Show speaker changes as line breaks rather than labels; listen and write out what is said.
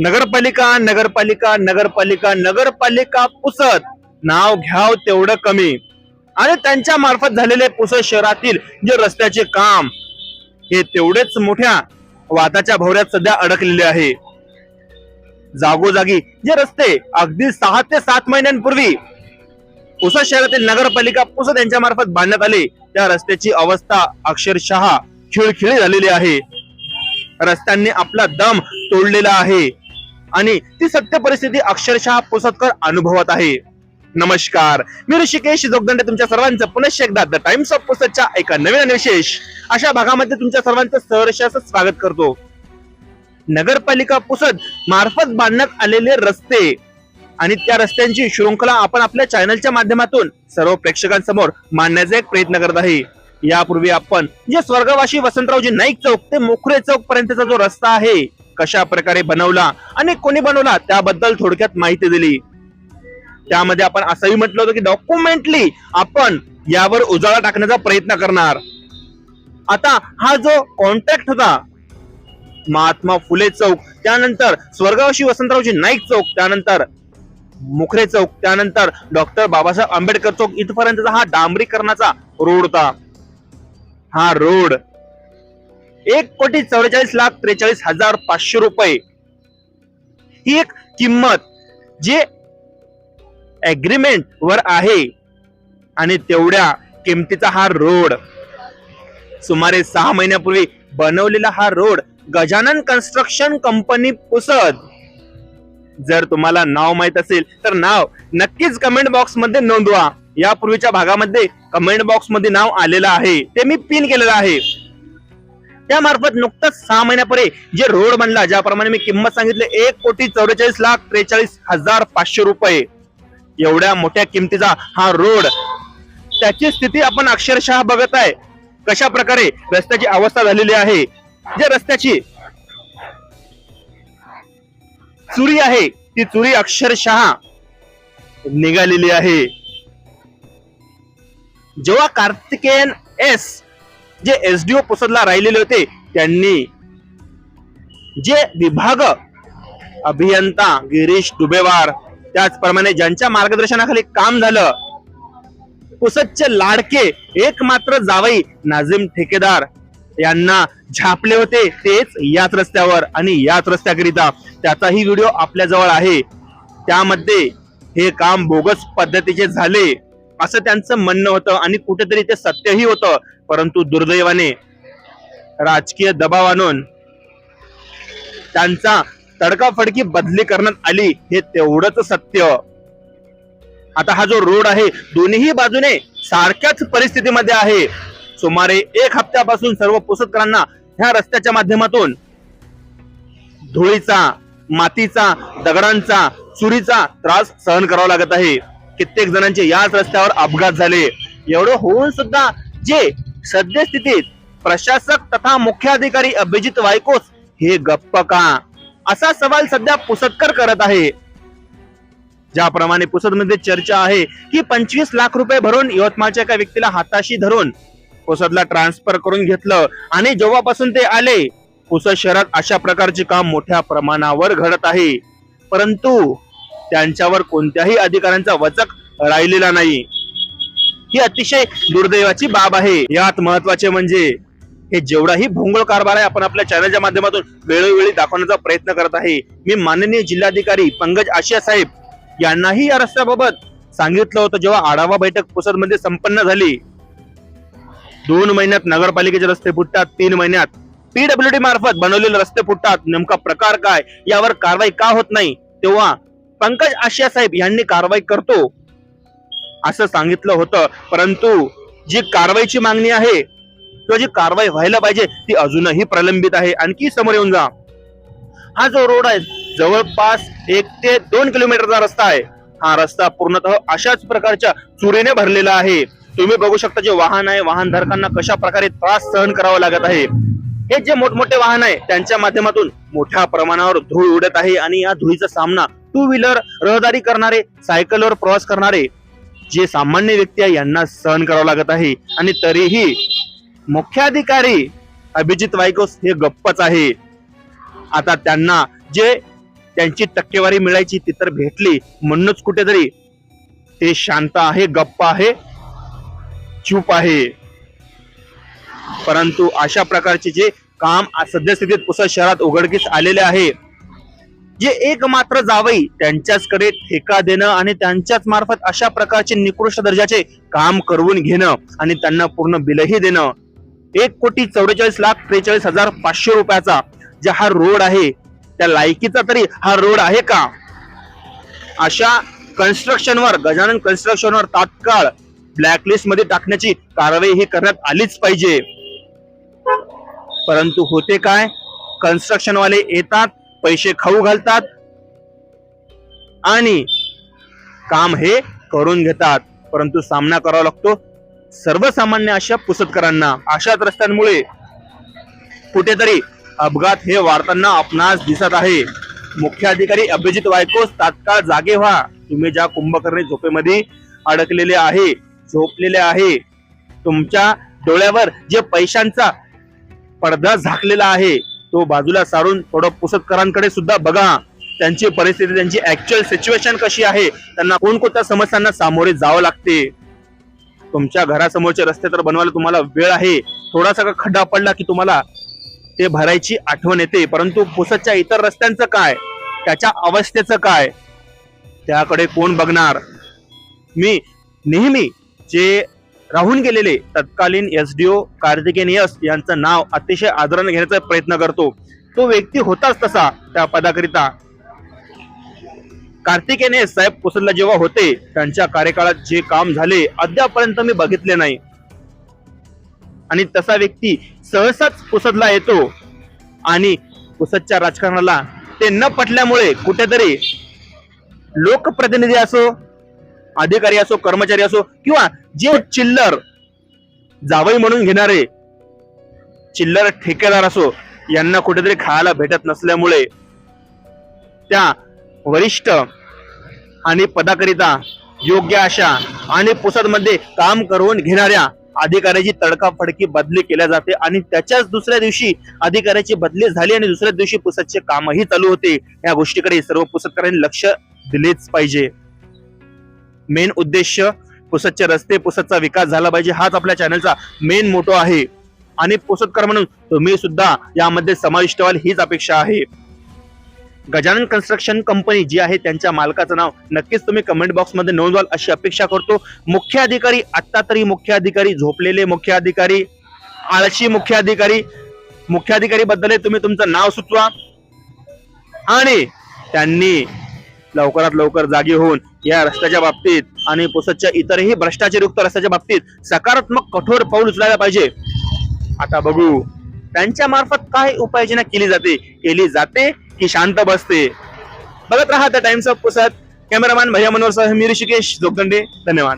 नगरपालिका नगरपालिका नगरपालिका नगरपालिका पुसत. नाव घ्याव तेवढं कमी. आणि त्यांच्या मार्फत झालेले पुसद शहरातील जे रस्त्याचे काम हे तेवढेच मोठ्या वादाच्या भोवऱ्यात सध्या अडकलेले आहे. जागोजागी जे रस्ते अगदी सहा ते सात महिन्यांपूर्वी पुसद शहरातील नगरपालिका पुसद यांच्या मार्फत बांधण्यात आले त्या रस्त्याची अवस्था अक्षरशः खिळखिळी झालेली आहे. रस्त्यांनी आपला दम तोडलेला आहे. आणि ती सत्य परिस्थिती अक्षरशः पुसदकर अनुभवत आहे. नमस्कार. मी ऋषिकेश जोगदंडे तुमच्या सर्वांचं पुनश एकदा द टाइम्स ऑफ पुसदच्या एका नवीन आणि विशेष अशा भागामध्ये तुमच्या सर्वांचं सहर्ष स्वागत करतो. नगरपालिका पुसद मार्फत बांधण्यात आलेले रस्ते आणि त्या रस्त्यांची शृंखला आपण आपल्या चॅनलच्या माध्यमातून सर्व प्रेक्षकांसमोर मांडण्याचा एक प्रयत्न करत आहे. यापूर्वी आपण जे स्वर्गवासी वसंतरावजी नाईक चौक ते मोखरे चौक पर्यंतचा जो रस्ता आहे कशा प्रकारे बनवला आणि कोणी बनवला त्याबद्दल थोडक्यात माहिती दिली. त्यामध्ये आपण असंही म्हटलं होतं की डॉक्युमेंटली आपण यावर उजाळा टाकण्याचा प्रयत्न करणार. आता हा जो कॉन्ट्रॅक्ट होता महात्मा फुले चौक त्यानंतर स्वर्गवासी वसंतरावजी नाईक चौक त्यानंतर मुखरे चौक त्यानंतर डॉक्टर बाबासाहेब आंबेडकर चौक इथपर्यंतचा हा डांबरीकरणाचा रोड होता. हा रोड एक कोटी चौवेचाळीस लाख त्रेचाळीस हजार पाचशे रुपये. ही एक किंमत जे ऍग्रीमेंट वर आहे आणि तेवढ्या किमतीचा हा रोड सुमारे सहा महिन्यापूर्वी बनवलेला हा road Gajanan construction company Pusad. जर तुम्हाला नाव माहीत असेल तर नाव नक्कीच कमेंट बॉक्समध्ये नोंदवा. यापूर्वीच्या भागामध्ये कमेंट बॉक्समध्ये नाव आलेलं आहे. ते मी पिन केलेलं आहे. त्यामार्फत नुकताच सहा महिन्यापूर्वी जे रोड बनला ज्याप्रमाणे मी किंमत सांगितली एक कोटी चौवेचाळीस लाख त्रेचाळीस हजार पाचशे रुपये. एवढ्या मोठ्या किमतीचा हा रोड. त्याची स्थिती आपण अक्षरशः बघत आहे. कशा प्रकारे रस्त्याची अवस्था झालेली आहे? जे रस्त्याची चुरी आहे ती चुरी अक्षरशः निघालेली आहे. जेव्हा कार्तिकेयन एस जे एसडीओ पुसदला राहिलेले होते त्यांनी जे विभाग अभियंता गिरीश डुबेवार त्याचप्रमाणे ज्यांच्या मार्गदर्शनाखाली काम झालं पुसदचे लाडके एकमात्र जावई नाझिम ठेकेदार यांना झापले होते तेच याच रस्त्यावर आणि याच रस्त्याकरिता. त्याचाही व्हिडिओ आपल्या जवळ आहे. त्यामध्ये हे काम बोगस पद्धतीचे झाले. असं त्यांचं म्हणणं होतं आणि कुठेतरी ते सत्यही होतं परंतु दुर्दैवाने राजकीय दबाव आणून त्यांचा तडकाफडकी बदली करण्यात आली हे तेवढंच सत्य. आता हा जो रोड आहे दोन्ही बाजूने सारख्याच परिस्थितीमध्ये आहे. सुमारे एक हप्त्यापासून सर्व पुसतकरांना ह्या रस्त्याच्या माध्यमातून धुळीचा मातीचा दगडांचा चुरीचा त्रास सहन करावा लागत आहे. कित्येक जणांचे याच रस्त्यावर अपघात झाले. एवढं होऊन सुद्धा जे सद्यस्थितीत प्रशासक तथा मुख्याधिकारी अभिजित वायकोस हे गप्प का? असा सवाल सध्या पुसदकर करत आहे. ज्याप्रमाणे पुसदमध्ये चर्चा आहे की पंचवीस लाख रुपये भरून यवतमाळच्या एका व्यक्तीला हाताशी धरून पुसदला ट्रान्सफर करून घेतलं आणि जेव्हापासून ते आले पुसद शहरात अशा प्रकारचे काम मोठ्या प्रमाणावर घडत आहे. परंतु त्यांच्यावर कोणत्याही अधिकाऱ्यांचा वचक राहिलेला नाही. ही अतिशय दुर्दैवाची बाब आहे. यात महत्त्वाचे म्हणजे हे जेवढाही भोंगळ कारभार आहे आपण आपल्या चॅनलच्या माध्यमातून वेळोवेळी दाखवण्याचा प्रयत्न करत आहे. मी माननीय जिल्हाधिकारी पंकज आशिया साहेब यांनाही या रस्त्याबाबत सांगितलं होतं जेव्हा आढावा बैठक पुसदमध्ये संपन्न झाली. दोन महिन्यात नगरपालिकेचे रस्ते फुटतात तीन महिन्यात पीडब्ल्यूडी मार्फत बनवलेले रस्ते फुटतात. नेमका प्रकार काय? यावर कारवाई का होत नाही? तेव्हा पंकज आशिया साहेब यांनी कारवाई करतो असं सांगितलं होतं. परंतु जी कारवाईची मागणी आहे किंवा जी कारवाई व्हायला पाहिजे ती अजूनही प्रलंबित आहे. आणखी समोर येऊन जा. हा जो रोड आहे जवळपास एक ते दोन किलोमीटरचा रस्ता आहे. हा रस्ता पूर्णतः अशाच प्रकारच्या चुरीने भरलेला आहे. तुम्ही बघू शकता जे वाहन आहे वाहनधारकांना कशा प्रकारे त्रास सहन करावा लागत आहे. हे जे मोठमोठे वाहन आहे त्यांच्या माध्यमातून मोठ्या प्रमाणावर धूळ उडत आहे आणि या धुळीचा सामना टू व्हीलर रहदारी करणारे सायकलवर प्रवास करणारे जे सामान्य व्यक्ती आहे यांना सहन करावं लागत आहे. आणि तरीही मुख्याधिकारी अभिजित वायकोस हे गप्पच आहे. आता त्यांना जे त्यांची टक्केवारी मिळायची ती तर भेटली. म्हणूनच कुठेतरी ते शांत आहे गप्प आहे चूप आहे. परंतु अशा प्रकारचे जे काम सद्यस्थितीत पुसद शहरात उघडकीस आलेले आहे जे एकमात्र जावई त्यांच्याचकडे ठेका देणं आणि त्यांच्याच मार्फत अशा प्रकारचे निकृष्ट दर्जाचे काम करवून घेणं आणि त्यांना पूर्ण बिलही देणं. एक कोटी चौवेचाळीस लाख त्रेचाळीस हजार पाचशे रुपयाचा जे हा रोड आहे त्या लायकीचा तरी हा रोड आहे का? अशा कन्स्ट्रक्शनवर गजानन कन्स्ट्रक्शनवर तात्काळ ब्लॅकलिस्टमध्ये टाकण्याची कारवाई ही करण्यात आलीच पाहिजे. परंतु होते काय? कन्स्ट्रक्शन वाले येतात पैसे खाऊ घालतात आणि काम हे करून घेतात. परंतु सामना करावा लागतो. सर्वसामान्य अशा पुसतकरांना अशाच रस्त्यांमुळे कुठेतरी अपघात हे वाढताना आपणास दिसत आहे. मुख्य अधिकारी अभिजित वायकोस तात्काळ जागे व्हा. तुम्ही ज्या कुंभकर्णी झोपेमध्ये अडकलेले आहे झोपलेले आहे तुमच्या डोळ्यावर जे पैशांचा पडदा झाकलेला आहे तो बाजूला सारून थोडं पुसतकरांकडे सुद्धा बघा. त्यांची परिस्थिती त्यांची ऍक्च्युअल सिच्युएशन कशी आहे त्यांना कोणकोणत्या समस्यांना सामोरे जावं लागते. तुमच्या घरासमोरचे रस्ते तर बनवायला तुम्हाला वेळ आहे. थोडासा का खड्डा पडला की तुम्हाला ते भरायची आठवण येते. परंतु पुसतच्या इतर रस्त्यांचं काय? त्याच्या अवस्थेचं काय? त्याकडे कोण बघणार? मी नेहमी जे राहून गेलेले तत्कालीन S D O Kartiken S यांचं नाव अतिशय आदराने घेण्याचा प्रयत्न करतो. तो व्यक्ती होताच तसा त्या पदाकरिता. कार्तिकेन एस साहेब पुसदला जेव्हा होते त्यांच्या कार्यकाळात जे काम झाले अद्यापर्यंत मी बघितले नाही. आणि तसा व्यक्ती सहसाच पुसदला येतो. आणि पुसदच्या राजकारणाला ते न पटल्यामुळे कुठेतरी लोकप्रतिनिधी असो अधिकारी असो कर्मचारी असो किंवा जे चिल्लर जावई म्हणून घेणारे चिल्लर ठेकेदार असो यांना कुठेतरी खायला भेटत नसल्यामुळे त्या वरिष्ठ आणि पदाकरिता योग्य अशा आणि पुसदमध्ये काम करून घेणाऱ्या अधिकाऱ्याची तडकाफडकी बदली केल्या जाते आणि त्याच्याच दुसऱ्या दिवशी अधिकाऱ्याची बदली झाली आणि दुसऱ्या दिवशी पुसदचे कामही चालू होते. या गोष्टीकडे सर्व पुसदकरांनी लक्ष दिलेच पाहिजे. मेन उद्देश पुसदचे रस्ते पुसदचा विकास झाला पाहिजे हाच आपल्या चॅनलचा मेन मोटो आहे. आणि पुसदकर म्हणून तुम्ही सुद्धा यामध्ये समाविष्ट व्हाल हीच अपेक्षा आहे. गजानन कन्स्ट्रक्शन कंपनी जी आहे त्यांच्या मालकाचं नाव नक्कीच तुम्ही कमेंट बॉक्समध्ये नोंदवाल अशी अपेक्षा करतो. मुख्य अधिकारी आत्ता तरी मुख्य अधिकारी झोपलेले मुख्य अधिकारी आळशी मुख्य अधिकारी मुख्याधिकारी बद्दल तुम्ही तुमचं नाव सुचवा. आणि त्यांनी लवकरात लवकर जागी होऊन या रस्त्याच्या बाबतीत आणि पुसदच्या इतरही भ्रष्टाचारयुक्त रस्त्याच्या बाबतीत सकारात्मक कठोर पाऊल उचलायला पाहिजे. आता बघू त्यांच्या मार्फत काय उपाययोजना केली जाते. केली जाते की शांत बसते. बघत राहा the Times of Pusad cameraman भैया मनोहर सह मी ऋषिकेश. जोगदंडे धन्यवाद.